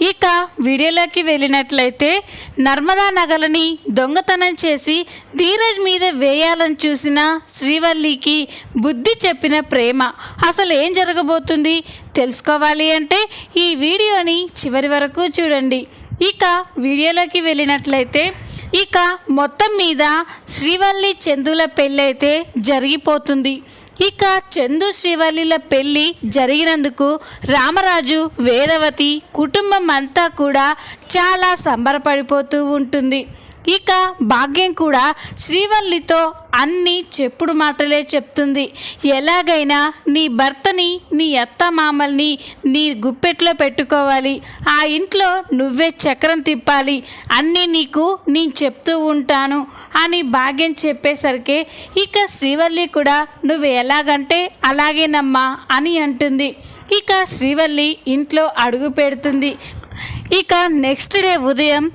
ఇక వీడియోలోకి వెళ్ళినట్లయితే నర్మదా నగలని దొంగతనం చేసి ధీరజ్ మీద వేయాలని చూసిన శ్రీవల్లికి బుద్ధి చెప్పిన ప్రేమ. అసలు ఏం జరగబోతుంది? తెలుసుకోవాలి అంటే ఈ వీడియోని చివరి వరకు చూడండి. ఇక వీడియోలోకి వెళ్ళినట్లయితే ఇక మొత్తం మీద శ్రీవల్లి చందుల పెళ్ళైతే జరిగిపోతుంది. ఇక చందు శ్రీవల్లిల పెళ్ళి జరిగినందుకు రామరాజు వేదవతి కుటుంబం అంతా కూడా చాలా సంబరపడిపోతూ ఉంటుంది. ఇక భాగ్యం కూడా శ్రీవల్లితో అన్ని చెప్పుడు మాటలే చెప్తుంది. ఎలాగైనా నీ భర్తని నీ అత్త మామల్ని నీ గుప్పెట్లో పెట్టుకోవాలి. ఆ ఇంట్లో నువ్వే చక్రం తిప్పాలి. అన్నీ నీకు నేను చెప్తూ ఉంటాను అని భాగ్యం చెప్పేసరికి ఇక శ్రీవల్లి కూడా నువ్వు ఎలాగంటే అలాగేనమ్మా అని అంటుంది. ఇక శ్రీవల్లి ఇంట్లో అడుగు పెడుతుంది. ఇక నెక్స్ట్ డే ఉదయం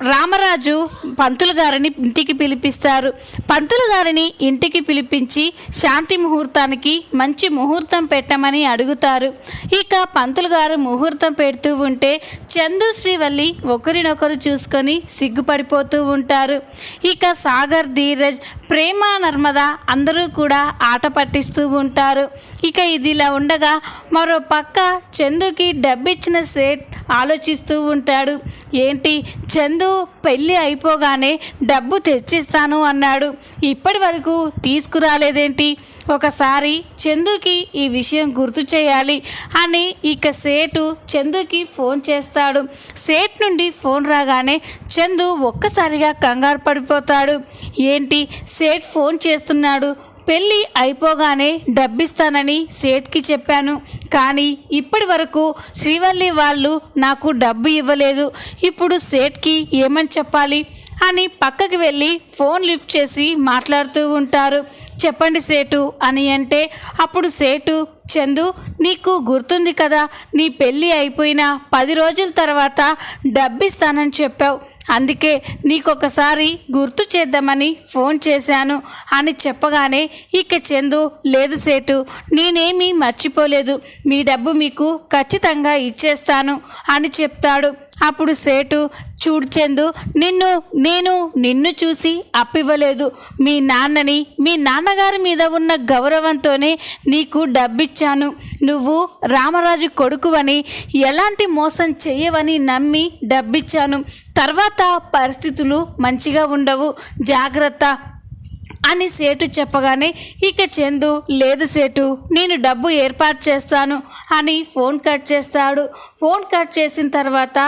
రామరాజు పంతులు గారిని ఇంటికి పిలిపిస్తారు. పంతులు గారిని ఇంటికి పిలిపించి శాంతి ముహూర్తానికి మంచి ముహూర్తం పెట్టమని అడుగుతారు. ఇక పంతులు గారు ముహూర్తం పెడుతూ ఉంటే చందు శ్రీవల్లి ఒకరినొకరు చూసుకొని సిగ్గుపడిపోతూ ఉంటారు. ఇక సాగర్ ధీరజ్ ప్రేమ నర్మద అందరూ కూడా ఆట పట్టిస్తూ ఉంటారు. ఇక ఇది ఇలా ఉండగా మరో పక్క చందుకి డబ్బిచ్చిన సేట్ ఆలోచిస్తూ ఉంటాడు. ఏంటి? చందు పెళ్ళి అయిపోగానే డబ్బు తెచ్చిస్తాను అన్నాడు. ఇప్పటి వరకు తీసుకురాలేదేంటి? ఒకసారి చందుకి ఈ విషయం గుర్తు చేయాలి అని ఇక సేటు చందుకి ఫోన్ చేస్తాడు. సేట్ నుండి ఫోన్ రాగానే చందు ఒక్కసారిగా కంగారు పడిపోతాడు. ఏంటి? సేట్ ఫోన్ చేస్తున్నాడు. పెళ్ళి అయిపోగానే డబ్బిస్తానని సేట్కి చెప్పాను. కానీ ఇప్పటి వరకు శ్రీవల్లి వాళ్ళు నాకు డబ్బు ఇవ్వలేదు. ఇప్పుడు సేట్కి ఏమని చెప్పాలి? అని పక్కకి వెళ్ళి ఫోన్ లిఫ్ట్ చేసి మాట్లాడుతూ ఉంటారు. చెప్పండి సేటు అని అంటే అప్పుడు సేటు చందు నీకు గుర్తుంది కదా నీ పెళ్ళి అయిపోయిన పది రోజుల తర్వాత డబ్బిస్తానని చెప్పావు. అందుకే నీకొకసారి గుర్తు చేద్దామని ఫోన్ చేశాను అని చెప్పగానే ఇక చందు లేదు సేటు నేనేమీ మర్చిపోలేదు. మీ డబ్బు మీకు ఖచ్చితంగా ఇచ్చేస్తాను అని చెప్తాడు. అప్పుడు సేటు చూడు చందు నిన్ను నేను నిన్ను చూసి అప్పివ్వలేదు. మీ నాన్నని మీ నాన్నగారి మీద ఉన్న గౌరవంతోనే నీకు డబ్బిచ్చాను. నువ్వు రామరాజు కొడుకువని ఎలాంటి మోసం చేయవని నమ్మి డబ్బిచ్చాను. తర్వాత పరిస్థితులు మంచిగా ఉండవు జాగ్రత్త అని సేటు చెప్పగానే ఇక చందు లేదు సేటు నేను డబ్బు ఏర్పాటు చేస్తాను అని ఫోన్ కట్ చేస్తాడు. ఫోన్ కట్ చేసిన తర్వాత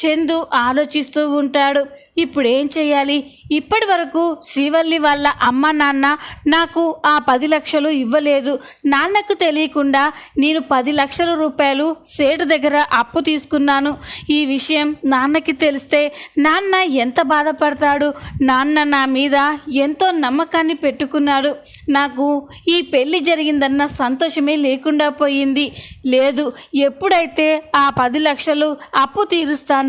చందు ఆలోచిస్తూ ఉంటాడు. ఇప్పుడు ఏం చేయాలి ఇప్పటి వరకు శ్రీవల్లి వాళ్ళ అమ్మ నాన్న నాకు ఆ పది లక్షలు ఇవ్వలేదు. నాన్నకు తెలియకుండా నేను పది లక్షల రూపాయలు సేటు దగ్గర అప్పు తీసుకున్నాను. ఈ విషయం నాన్నకి తెలిస్తే నాన్న ఎంత బాధపడతాడు? నాన్న నా మీద ఎంతో నమ్మకాన్ని పెట్టుకున్నాడు. నాకు ఈ పెళ్ళి జరిగిందన్న సంతోషమే లేకుండా పోయింది. లేదు ఎప్పుడైతే ఆ పది లక్షలు అప్పు తీరుస్తాను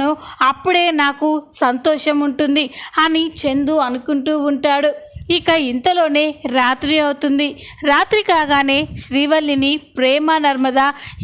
అప్పుడే నాకు సంతోషం ఉంటుంది అని చందు అనుకుంటూ ఉంటాడు. ఇక ఇంతలోనే రాత్రి అవుతుంది. రాత్రి కాగానే శ్రీవల్లిని ప్రేమ నర్మద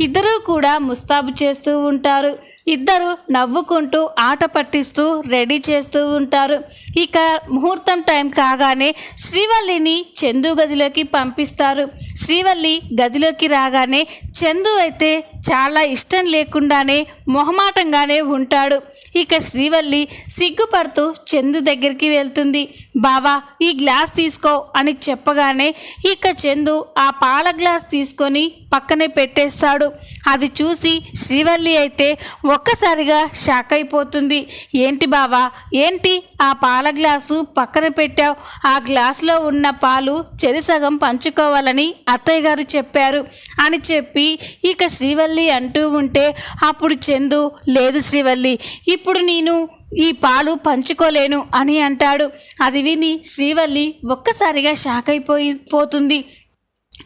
ఇద్దరూ కూడా ముస్తాబు చేస్తూ ఉంటారు. ఇద్దరు నవ్వుకుంటూ ఆట పట్టిస్తూ రెడీ చేస్తూ ఉంటారు. ఇక ముహూర్తం టైం కాగానే శ్రీవల్లిని చందు గదిలోకి పంపిస్తారు. శ్రీవల్లి గదిలోకి రాగానే చందు అయితే చాలా ఇష్టం లేకుండానే మొహమాటంగానే ఉంటాడు. ఇక శ్రీవల్లి సిగ్గుపడుతూ చందు దగ్గరికి వెళ్తుంది. బావా ఈ గ్లాస్ తీసుకో అని చెప్పగానే ఇక చందు ఆ పాల గ్లాస్ తీసుకొని పక్కనే పెట్టేస్తాడు. అది చూసి శ్రీవల్లి అయితే ఒక్కసారిగా షాక్ అయిపోతుంది. ఏంటి బావా ఏంటి ఆ పాల గ్లాసు పక్కన పెట్టావు? ఆ గ్లాసులో ఉన్న పాలు చెరిసగం పంచుకోవాలని అత్తయ్య గారు చెప్పారు. అని చెప్పి ఇక శ్రీవల్లి అంటూ ఉంటే అప్పుడు చందు లేదు శ్రీవల్లి ఇప్పుడు నేను ఈ పాలు పంచుకోలేను అని అంటాడు. అది విని శ్రీవల్లి ఒక్కసారిగా షాక్ అయిపోయి పోతుంది.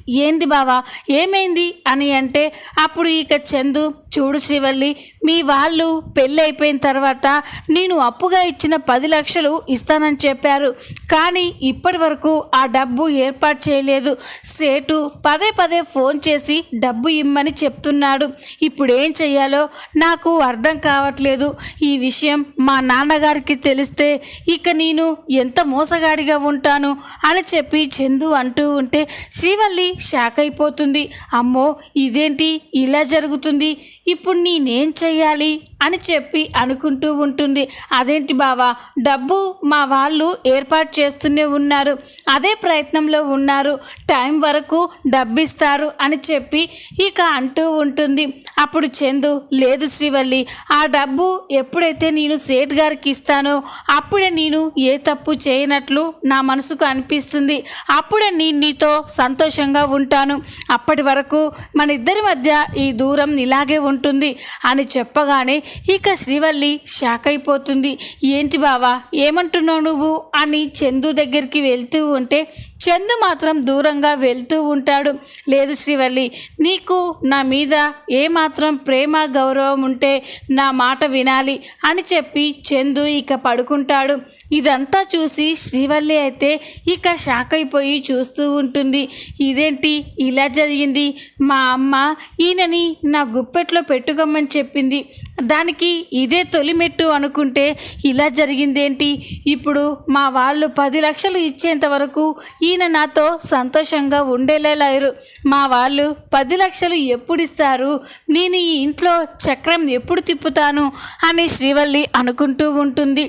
ఏంది బావా ఏమైంది? అని అంటే అప్పుడు ఇక చందు చూడు శ్రీవల్లి మీ వాళ్ళు పెళ్ళి అయిపోయిన తర్వాత నేను అప్పుగా ఇచ్చిన పది లక్షలు ఇస్తానని చెప్పారు. కానీ ఇప్పటి వరకు ఆ డబ్బు ఏర్పాటు చేయలేదు. సేటు పదే పదే ఫోన్ చేసి డబ్బు ఇమ్మని చెప్తున్నాడు. ఇప్పుడు ఏం చెయ్యాలో నాకు అర్థం కావట్లేదు. ఈ విషయం మా నాన్నగారికి తెలిస్తే ఇక నేను ఎంత మోసగాడిగా ఉంటాను అని చెప్పి చందు అంటూ ఉంటే శ్రీవల్లి షాక్ అయిపోతుంది. అమ్మో ఇదేంటి? ఇలా జరుగుతుంది. ఇప్పుడు నేనేం చెయ్యాలి అని చెప్పి అనుకుంటూ ఉంటుంది. అదేంటి బావా? డబ్బు మా వాళ్ళు ఏర్పాటు చేస్తూనే ఉన్నారు. అదే ప్రయత్నంలో ఉన్నారు. టైం వరకు డబ్బు ఇస్తారు అని చెప్పి ఇక అంటూ ఉంటుంది. అప్పుడు చందు లేదు శ్రీవల్లి ఆ డబ్బు ఎప్పుడైతే నేను సేట్ గారికి ఇస్తానో అప్పుడే నేను ఏ తప్పు చేయనట్లు నా మనసుకు అనిపిస్తుంది. అప్పుడే నేను నీతో సంతోషంగా ఉంటాను. అప్పటి వరకు మన ఇద్దరి మధ్య ఈ దూరం ఇలాగే ఉంటుంది ఉంటుంది అని చెప్పగానే ఇక శ్రీవల్లి షాక్ అయిపోతుంది. ఏంటి బావా ఏమంటున్నావు నువ్వు? అని చందు దగ్గరికి వెళ్తూ ఉంటే చందు మాత్రం దూరంగా వెళ్తూ ఉంటాడు. లేదు శ్రీవల్లి నీకు నా మీద ఏమాత్రం ప్రేమ గౌరవం ఉంటే నా మాట వినాలి అని చెప్పి చందు ఇక పడుకుంటాడు. ఇదంతా చూసి శ్రీవల్లి అయితే ఇక షాక్ అయిపోయి చూస్తూ ఉంటుంది. ఇదేంటి? ఇలా జరిగింది. మా అమ్మ ఈయనని నా గుప్పెట్లో పెట్టుకోమని చెప్పింది. దానికి ఇదే తొలిమెట్టు అనుకుంటే ఇలా జరిగిందేంటి? ఇప్పుడు మా వాళ్ళు పది లక్షలు ఇచ్చేంత వరకు ఈయన నాతో సంతోషంగా ఉండేలేరు మా వాళ్ళు పది లక్షలు ఎప్పుడు ఇస్తారు నేను ఈ ఇంట్లో చక్రం ఎప్పుడు తిప్పుతాను? అని శ్రీవల్లి అనుకుంటూ ఉంటుంది.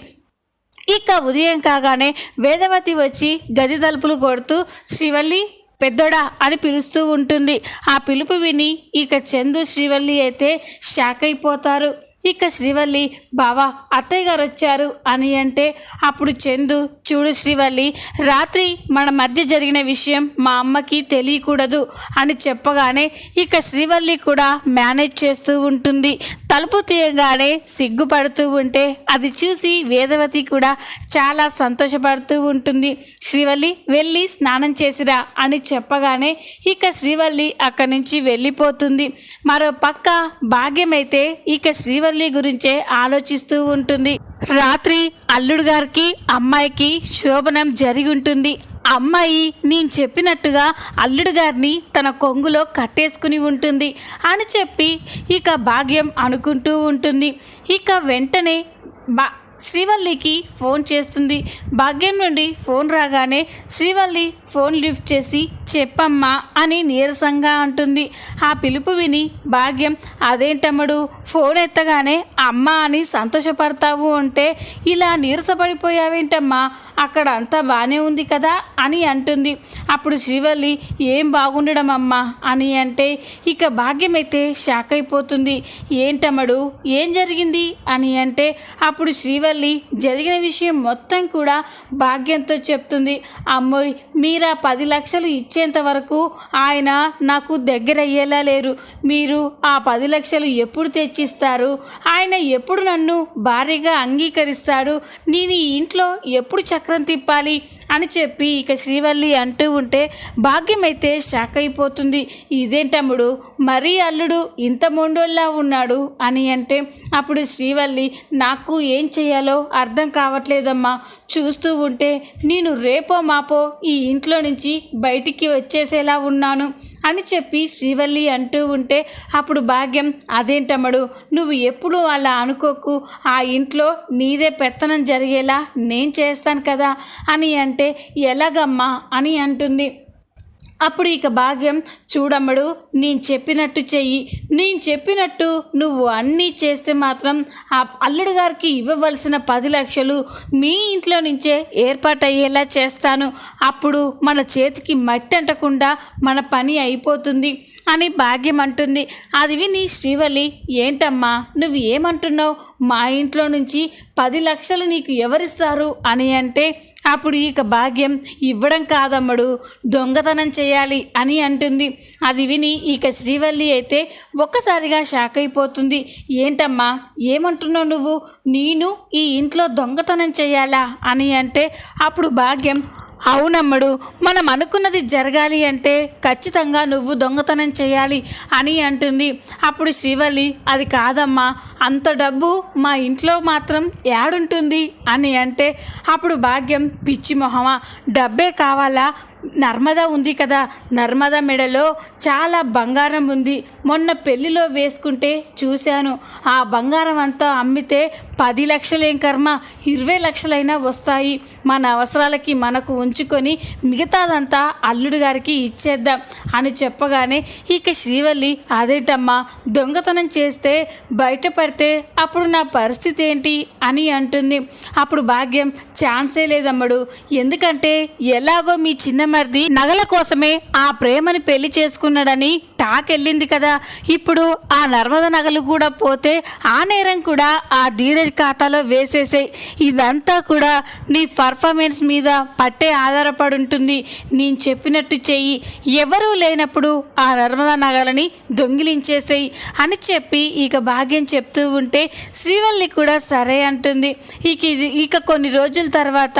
ఇక ఉదయం కాగానే వేదవతి వచ్చి గది తలుపులు కొడుతూ శ్రీవల్లి పెద్దోడా అని పిలుస్తూ ఉంటుంది. ఆ పిలుపు విని ఇక చందు శ్రీవల్లి అయితే షాక్ అయిపోతారు. ఇక శ్రీవల్లి బావా అత్తయ్య గారు వచ్చారు అని అంటే అప్పుడు చందు చూడు శ్రీవల్లి రాత్రి మన మధ్య జరిగిన విషయం మా అమ్మకి తెలియకూడదు అని చెప్పగానే ఇక శ్రీవల్లి కూడా మేనేజ్ చేస్తూ ఉంటుంది. తలుపు తీయగానే సిగ్గుపడుతూ ఉంటే అది చూసి వేదవతి కూడా చాలా సంతోషపడుతూ ఉంటుంది. శ్రీవల్లి వెళ్ళి స్నానం చేసిరా అని చెప్పగానే ఇక శ్రీవల్లి అక్కడి నుంచి వెళ్ళిపోతుంది. మరో పక్క భాగ్యమైతే ఇక శ్రీవల్లి గురించే ఆలోచిస్తూ ఉంటుంది. రాత్రి అల్లుడు గారికి అమ్మాయికి శోభనం జరిగి ఉంటుంది అమ్మాయి నేను చెప్పినట్టుగా అల్లుడు గారిని తన కొంగులో కట్టేసుకుని ఉంటుంది అని చెప్పి ఇక భాగ్యం అనుకుంటూ ఉంటుంది. ఇక వెంటనే బా శ్రీవల్లికి ఫోన్ చేస్తుంది. భాగ్యం నుండి ఫోన్ రాగానే శ్రీవల్లి ఫోన్ లిఫ్ట్ చేసి చెప్పమ్మా అని నీరసంగా అంటుంది. ఆ పిలుపు విని భాగ్యం అదేంటమ్మడు ఫోన్ ఎత్తగానే అమ్మ అని సంతోషపడతావు అంటే ఇలా నీరసపడిపోయావేంటమ్మా? అక్కడ అంతా బాగానే ఉంది కదా అని అంటుంది. అప్పుడు శ్రీవల్లి ఏం బాగుండడం అమ్మా అని అంటే ఇక భాగ్యమైతే షాక్ అయిపోతుంది ఏంటమ్మడు ఏం జరిగింది? అని అంటే అప్పుడు శ్రీవల్లి జరిగిన విషయం మొత్తం కూడా భాగ్యంతో చెప్తుంది. అమ్మోయ్ మీరా పది లక్షలు ఇచ్చేంత వరకు ఆయన నాకు దగ్గర అయ్యేలా లేరు. మీరు ఆ పది లక్షలు ఎప్పుడు తెచ్చిస్తారు? ఆయన ఎప్పుడు నన్ను భారీగా అంగీకరిస్తాడు? నేను ఈ ఇంట్లో ఎప్పుడు చక్రం తిప్పాలి అని చెప్పి ఇక శ్రీవల్లి అంటూ ఉంటే భాగ్యం అయితే షాక్ అయిపోతుంది. ఇదేంటమ్ముడు? మరీ అల్లుడు ఇంత మొండోళ్ళ ఉన్నాడు అని అంటే అప్పుడు శ్రీవల్లి నాకు ఏం చేయాలి? అర్థం కావట్లేదమ్మా. చూస్తూ ఉంటే నేను రేపో మాపో ఈ ఇంట్లో నుంచి బయటికి వచ్చేసేలా ఉన్నాను అని చెప్పి శ్రీవల్లి అంటూ ఉంటే అప్పుడు భాగ్యం అదేంటమ్మడు? నువ్వు ఎప్పుడు అలా అనుకోకు. ఆ ఇంట్లో నీదే పెత్తనం జరిగేలా నేను చేస్తాను కదా అని అంటే ఎలాగమ్మా అని అంటుంది. అప్పుడు ఇక భాగ్యం చూడమ్మడు నేను చెప్పినట్టు చెయ్యి. నేను చెప్పినట్టు నువ్వు అన్నీ చేస్తే మాత్రం ఆ అల్లుడు గారికి ఇవ్వవలసిన పది లక్షలు మీ ఇంట్లో నుంచే ఏర్పాటయ్యేలా చేస్తాను. అప్పుడు మన చేతికి మట్టి అంటకుండా మన పని అయిపోతుంది అని భాగ్యం అంటుంది. అది విని శ్రీవల్లి ఏంటమ్మా నువ్వు ఏమంటున్నావు? మా ఇంట్లో నుంచి పది లక్షలు నీకు ఎవరిస్తారు? అని అంటే అప్పుడు ఇక భాగ్యం ఇవ్వడం కాదమ్మడు దొంగతనం చేయాలి అని అంటుంది. అది విని ఇక శ్రీవల్లి అయితే ఒక్కసారిగా షాక్ అయిపోతుంది. ఏంటమ్మా ఏమంటున్నావు నువ్వు? నేను ఈ ఇంట్లో దొంగతనం చేయాలా? అని అంటే అప్పుడు భాగ్యం అవునమ్మడు మనం అనుకున్నది జరగాలి అంటే ఖచ్చితంగా నువ్వు దొంగతనం చేయాలి అని అంటుంది. అప్పుడు శ్రీవల్లి అది కాదమ్మా అంత డబ్బు మా ఇంట్లో మాత్రం ఏడుంటుంది అని అంటే అప్పుడు భాగ్యం పిచ్చి మొహమా డబ్బే కావాలా? నర్మద ఉంది కదా నర్మద మెడలో చాలా బంగారం ఉంది. మొన్న పెళ్ళిలో వేసుకుంటే చూశాను. ఆ బంగారం అంతా అమ్మితే పది లక్షలేం కర్మ ఇరవై లక్షలైనా వస్తాయి. మన అవసరాలకి మనకు ఉంచుకొని మిగతాదంతా అల్లుడు గారికి ఇచ్చేద్దాం అని చెప్పగానే ఇక శ్రీవల్లి అదేంటమ్మా దొంగతనం చేస్తే బయటపడితే అప్పుడు నా పరిస్థితి ఏంటి? అని అంటుంది. అప్పుడు భాగ్యం ఛాన్సే లేదమ్మడు. ఎందుకంటే ఎలాగో మీ చిన్న మరిది నగల కోసమే ఆ ప్రేమని పెళ్ళి చేసుకున్నాడని టాకెళ్ళింది కదా. ఇప్పుడు ఆ నర్మద నగలు కూడా పోతే ఆ నేరం కూడా ఆ ధీరజ్ ఖాతాలో వేసేసాయి. ఇదంతా కూడా నీ పర్ఫార్మెన్స్ మీద పట్టే ఆధారపడి ఉంటుంది. నేను చెప్పినట్టు చెయ్యి. ఎవరూ లేనప్పుడు ఆ నర్మదా నగలని దొంగిలించేసేయి అని చెప్పి ఇక భాగ్యం చెప్తూ ఉంటే శ్రీవల్లి కూడా సరే అంటుంది. ఇక ఇది ఇక కొన్ని రోజుల తర్వాత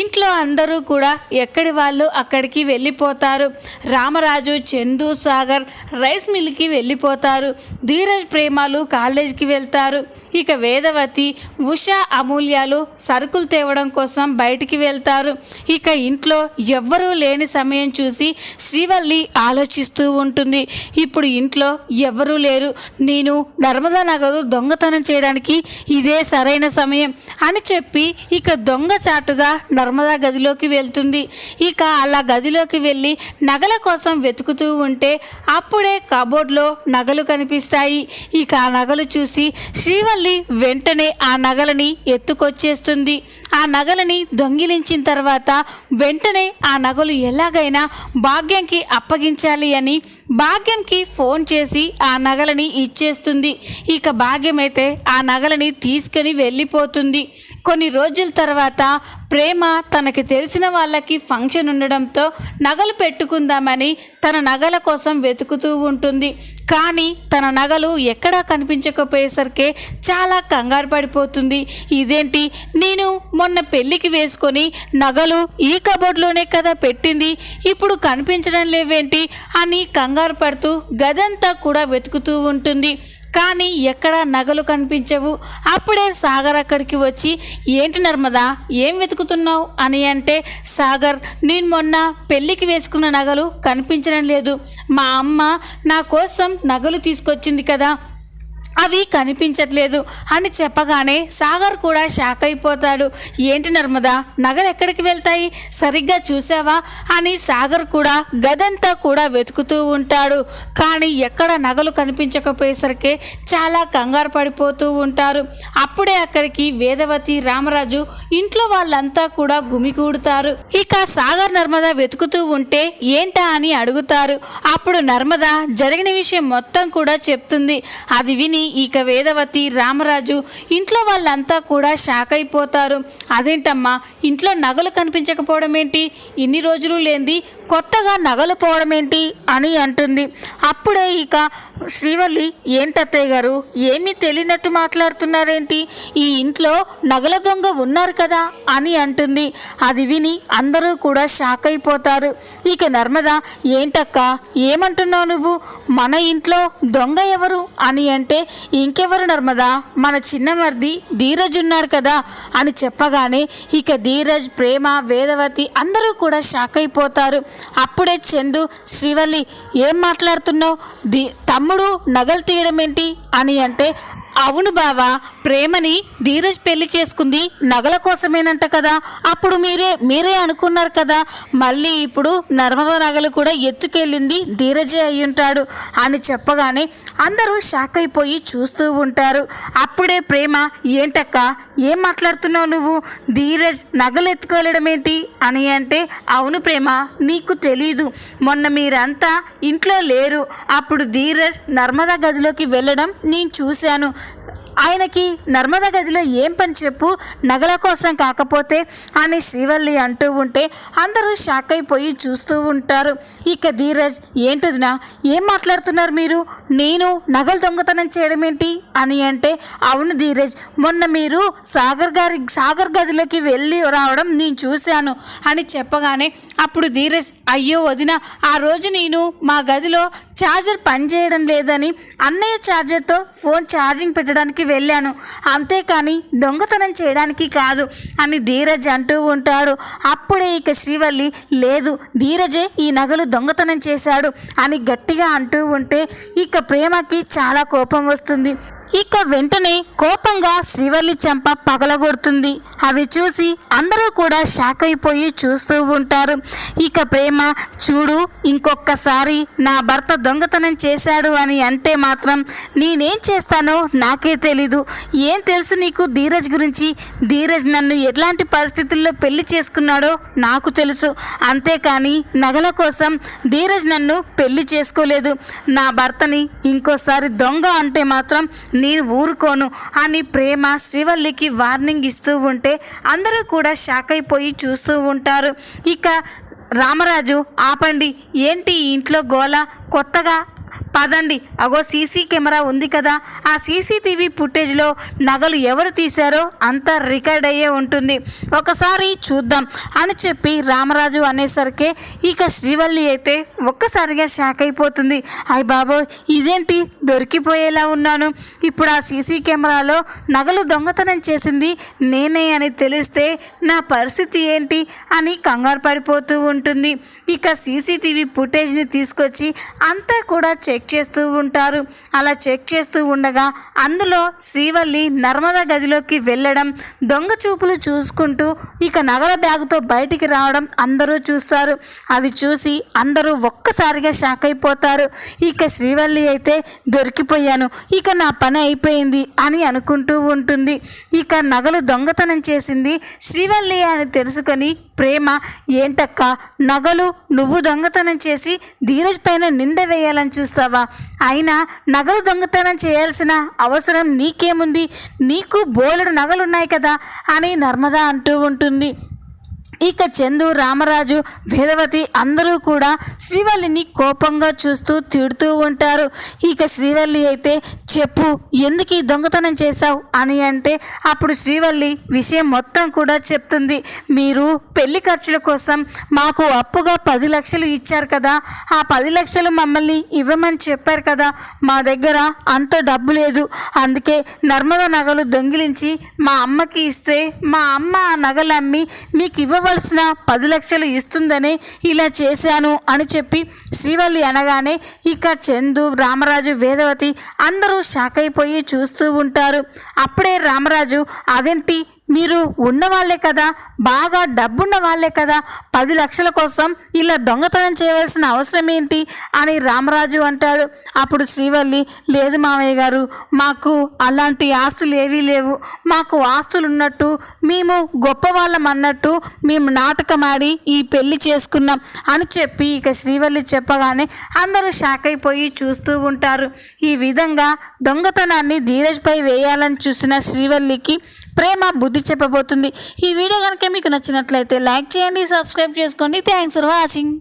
ఇంట్లో అందరూ కూడా ఎక్కడి వాళ్ళు అక్కడికి వెళ్ళిపోతారు. రామరాజు చందు సాగర్ రైస్ మిల్కి వెళ్ళిపోతారు. ధీరజ్ ప్రేమలు కాలేజీకి వెళ్తారు. ఇక వేదవతి ఉష అమూల్యాలు సరుకులు తేవడం కోసం బయటికి వెళ్తారు. ఇక ఇంట్లో ఎవ్వరూ లేని సమయం చూసి శ్రీవల్లి ఆలోచిస్తూ ఉంటుంది. ఇప్పుడు ఇంట్లో ఎవ్వరూ లేరు. నేను నర్మదా నగదు దొంగతనం చేయడానికి ఇదే సరైన సమయం అని చెప్పి ఇక దొంగ చాటుగా నర్మదా గదిలోకి వెళ్తుంది. ఇక అలా గదిలోకి వెళ్ళి నగల కోసం వెతుకుతూ ఉంటే అప్పుడే కబోర్డ్లో నగలు కనిపిస్తాయి. ఇక ఆ నగలు చూసి శ్రీవల్లి వెంటనే ఆ నగలని ఎత్తుకొచ్చేస్తుంది. ఆ నగలని దొంగిలించిన తర్వాత వెంటనే ఆ నగలు ఎలాగైనా భాగ్యంకి అప్పగించాలి అని భాగ్యంకి ఫోన్ చేసి ఆ నగలని ఇచ్చేస్తుంది. ఇక భాగ్యమైతే ఆ నగలని తీసుకుని వెళ్ళిపోతుంది. కొన్ని రోజుల తర్వాత ప్రేమ తనకి తెలిసిన వాళ్ళకి ఫంక్షన్ ఉండడంతో నగలు పెట్టుకుందామని తన నగల కోసం వెతుకుతూ ఉంటుంది. కానీ తన నగలు ఎక్కడా కనిపించకపోయేసరికి చాలా కంగారు పడిపోతుంది. ఇదేంటి? నేను మొన్న పెళ్ళికి వేసుకొని నగలు ఈ కబోర్డ్లోనే కదా పెట్టింది. ఇప్పుడు కనిపించడం లేవేంటి? అని కంగారు పడుతూ గదంతా కూడా వెతుకుతూ ఉంటుంది. కానీ ఎక్కడా నగలు కనిపించవు. అప్పుడే సాగర్ అక్కడికి వచ్చి ఏంటి నర్మదా ఏం వెతుకుతున్నావు? అని అంటే సాగర్ నేను మొన్న పెళ్ళికి వేసుకున్న నగలు కనిపించడం లేదు. మా అమ్మ నా కోసం నగలు తీసుకొచ్చింది కదా అవి కనిపించట్లేదు అని చెప్పగానే సాగర్ కూడా షాక్ అయిపోతాడు. ఏంటి నర్మదా నగలు ఎక్కడికి వెళ్తాయి? సరిగ్గా చూసావా? అని సాగర్ కూడా గదంతా కూడా వెతుకుతూ ఉంటాడు. కానీ ఎక్కడ నగలు కనిపించకపోయేసరికి చాలా కంగారు పడిపోతూ ఉంటారు. అప్పుడే అక్కడికి వేదవతి రామరాజు ఇంట్లో వాళ్ళంతా కూడా గుమికూడుతారు ఇక సాగర్ నర్మద వెతుకుతూ ఉంటే ఏంటా అని అడుగుతారు. అప్పుడు నర్మద జరిగిన విషయం మొత్తం కూడా చెప్తుంది. అది విని ఇక వేదవతి రామరాజు ఇంట్లో వాళ్ళంతా కూడా షాక్ అయిపోతారు. అదేంటమ్మా? ఇంట్లో నగలు కనిపించకపోవడం ఏంటి? ఇన్ని రోజులు లేనిది కొత్తగా నగలు పోవడం ఏంటి అని అంటుంది. అప్పుడే ఇక శ్రీవల్లి ఏంటత్తయ్య గారు ఏమీ తెలియనట్టు మాట్లాడుతున్నారేంటి? ఈ ఇంట్లో నగల దొంగ ఉన్నారు కదా అని అంటుంది. అది విని అందరూ కూడా షాక్ అయిపోతారు. ఇక నర్మద ఏంటక్క? ఏమంటున్నావు నువ్వు? మన ఇంట్లో దొంగ ఎవరు? అని అంటే ఇంకెవరు నర్మదా? మన చిన్న మరిది ధీరజ్ ఉన్నాడు కదా అని చెప్పగానే ఇక ధీరజ్ ప్రేమ వేదవతి అందరూ కూడా షాక్ అయిపోతారు. అప్పుడే చందు శ్రీవల్లి ఏం మాట్లాడుతున్నావు? ది తమ్ముడు నగలు తీయడం ఏంటి అని అంటే అవును బావా ప్రేమని ధీరజ్ పెళ్ళి చేసుకుంది నగల కోసమేనంట కదా. అప్పుడు మీరే మీరే అనుకున్నారు కదా. మళ్ళీ ఇప్పుడు నర్మదా నగలు కూడా ఎత్తుకెళ్ళింది ధీరజే అయ్యుంటాడు అని చెప్పగానే అందరూ షాక్ అయిపోయి చూస్తూ ఉంటారు. అప్పుడే ప్రేమ ఏంటక్క ఏం మాట్లాడుతున్నావు నువ్వు? ధీరజ్ నగలు ఎత్తుకెళ్ళడం ఏంటి? అని అంటే అవును ప్రేమ నీకు తెలీదు. మొన్న మీరంతా ఇంట్లో లేరు. అప్పుడు ధీరజ్ నర్మదా గదిలోకి వెళ్ళడం నేను చూశాను. ఆయనకి నర్మదా గదిలో ఏం పని చెప్పు? నగల కోసం కాకపోతే? అని శ్రీవల్లి అంటూ ఉంటే అందరూ షాక్ అయిపోయి చూస్తూ ఉంటారు. ఇక ధీరజ్ ఏంటిదినా? ఏం మాట్లాడుతున్నారు మీరు? నేను నగలు దొంగతనం చేయడం ఏంటి? అని అంటే అవును ధీరజ్ మొన్న మీరు సాగర్ గారి సాగర్ గదిలోకి వెళ్ళి రావడం నేను చూశాను అని చెప్పగానే అప్పుడు ధీరజ్ అయ్యో వదిన ఆ రోజు నేను మా గదిలో ఛార్జర్ పనిచేయడం లేదని అన్నయ్య ఛార్జర్తో ఫోన్ ఛార్జింగ్ పెట్టడానికి వెళ్ళాను. అంతేకాని దొంగతనం చేయడానికి కాదు అని ధీరజ్ అంటూ ఉంటాడు. అప్పుడే ఇక శ్రీవల్లి లేదు ధీరజే ఈ నగలు దొంగతనం చేశాడు అని గట్టిగా అంటూ ఉంటే ఇక ప్రేమకి చాలా కోపం వస్తుంది. ఇక వెంటనే కోపంగా శ్రీవల్లి చెంప పగలగొడుతుంది. అది చూసి అందరూ కూడా షాక్ అయిపోయి చూస్తూ ఉంటారు. ఇక ప్రేమ చూడు ఇంకొకసారి నా భర్త దొంగతనం చేశాడు అని అంటే మాత్రం నేనేం చేస్తానో నాకే తెలీదు. ఏం తెలుసు నీకు ధీరజ్ గురించి? ధీరజ్ నన్ను ఎట్లాంటి పరిస్థితుల్లో పెళ్ళి చేసుకున్నాడో నాకు తెలుసు. అంతేకాని నగల కోసం ధీరజ్ నన్ను పెళ్ళి చేసుకోలేదు. నా భర్తని ఇంకోసారి దొంగ అంటే మాత్రం నేను ఊరుకోను అని ప్రేమ శ్రీవల్లికి వార్నింగ్ ఇస్తూ ఉంటే అందరూ కూడా షాక్ అయిపోయి చూస్తూ ఉంటారు. ఇక రామరాజు ఆపండి ఏంటి ఇంట్లో గోల? కొత్తగా పదండి. అగో సీసీ కెమెరా ఉంది కదా. ఆ సీసీటీవీ ఫుటేజ్లో నగలు ఎవరు తీశారో అంతా రికార్డ్ అయ్యే ఉంటుంది. ఒకసారి చూద్దాం అని చెప్పి రామరాజు అనేసరికి ఇక శ్రీవల్లి అయితే ఒక్కసారిగా షాక్ అయిపోతుంది. అయ్య బాబో ఇదేంటి? దొరికిపోయేలా ఉన్నాను. ఇప్పుడు ఆ సీసీ కెమెరాలో నగలు దొంగతనం చేసింది నేనే అని తెలిస్తే నా పరిస్థితి ఏంటి అని కంగారు పడిపోతూ ఉంటుంది. ఇక సీసీటీవీ ఫుటేజ్ని తీసుకొచ్చి అంతా కూడా చెక్ చేస్తూ ఉంటారు. అలా చెక్ చేస్తూ ఉండగా అందులో శ్రీవల్లి నర్మదా గదిలోకి వెళ్ళడం దొంగ చూపులు చూసుకుంటూ ఇక నగల బ్యాగుతో బయటికి రావడం అందరూ చూస్తారు. అది చూసి అందరూ ఒక్కసారిగా షాక్ అయిపోతారు. ఇక శ్రీవల్లి అయితే దొరికిపోయాను. ఇక నా పని అయిపోయింది అని అనుకుంటూ ఉంటుంది. ఇక నగలు దొంగతనం చేసింది శ్రీవల్లి అని తెలుసుకొని ప్రేమ ఏంటక్క నగలు నువ్వు దొంగతనం చేసి ధీరజ్ పైన నింద వేయాలని చూసి చూస్తావా అయినా నగలు దొంగతనం చేయాల్సిన అవసరం నీకేముంది? నీకు బోలెడు నగలున్నాయి కదా అని నర్మదా అంటూ ఉంటుంది. ఇక చందు రామరాజు వేదవతి అందరూ కూడా శ్రీవల్లిని కోపంగా చూస్తూ తిడుతూ ఉంటారు. ఇక శ్రీవల్లి అయితే చెప్పు ఎందుకు ఈ దొంగతనం చేశావు? అని అంటే అప్పుడు శ్రీవల్లి విషయం మొత్తం కూడా చెప్తుంది. మీరు పెళ్ళి ఖర్చుల కోసం మాకు అప్పుగా పది లక్షలు ఇచ్చారు కదా. ఆ పది లక్షలు మమ్మల్ని ఇవ్వమని చెప్పారు కదా. మా దగ్గర అంత డబ్బు లేదు. అందుకే నర్మద నగలు దొంగిలించి మా అమ్మకి ఇస్తే మా అమ్మ ఆ నగలు అమ్మి మీకు ఇవ్వవలసిన పది లక్షలు ఇస్తుందని ఇలా చేశాను అని చెప్పి శ్రీవల్లి అనగానే ఇక చందు రామరాజు వేదవతి అందరూ షాక్ అయిపోయి చూస్తూ ఉంటారు. అప్పుడే రామరాజు అదేంటి మీరు ఉన్నవాళ్ళే కదా బాగా డబ్బున్న వాళ్ళే కదా పది లక్షల కోసం ఇలా దొంగతనం చేయవలసిన అవసరం ఏంటి అని రామరాజు అంటాడు. అప్పుడు శ్రీవల్లి లేదు మామయ్య గారు మాకు అలాంటి ఆస్తులు ఏవీ లేవు. మాకు ఆస్తులు ఉన్నట్టు మేము గొప్పవాళ్ళం అన్నట్టు మేము నాటకం ఆడి ఈ పెళ్ళి చేసుకున్నాం అని చెప్పి ఇక శ్రీవల్లి చెప్పగానే అందరూ షాక్ అయిపోయి చూస్తూ ఉంటారు. ఈ విధంగా దొంగతనాన్ని ధీరజ్పై వేయాలని చూసిన శ్రీవల్లికి ప్రేమ బుద్ధి చెప్పబోతుంది. ఈ వీడియో కనుక మీకు నచ్చినట్లయితే లైక్ చేయండి సబ్స్క్రైబ్ చేసుకోండి. Thanks for watching.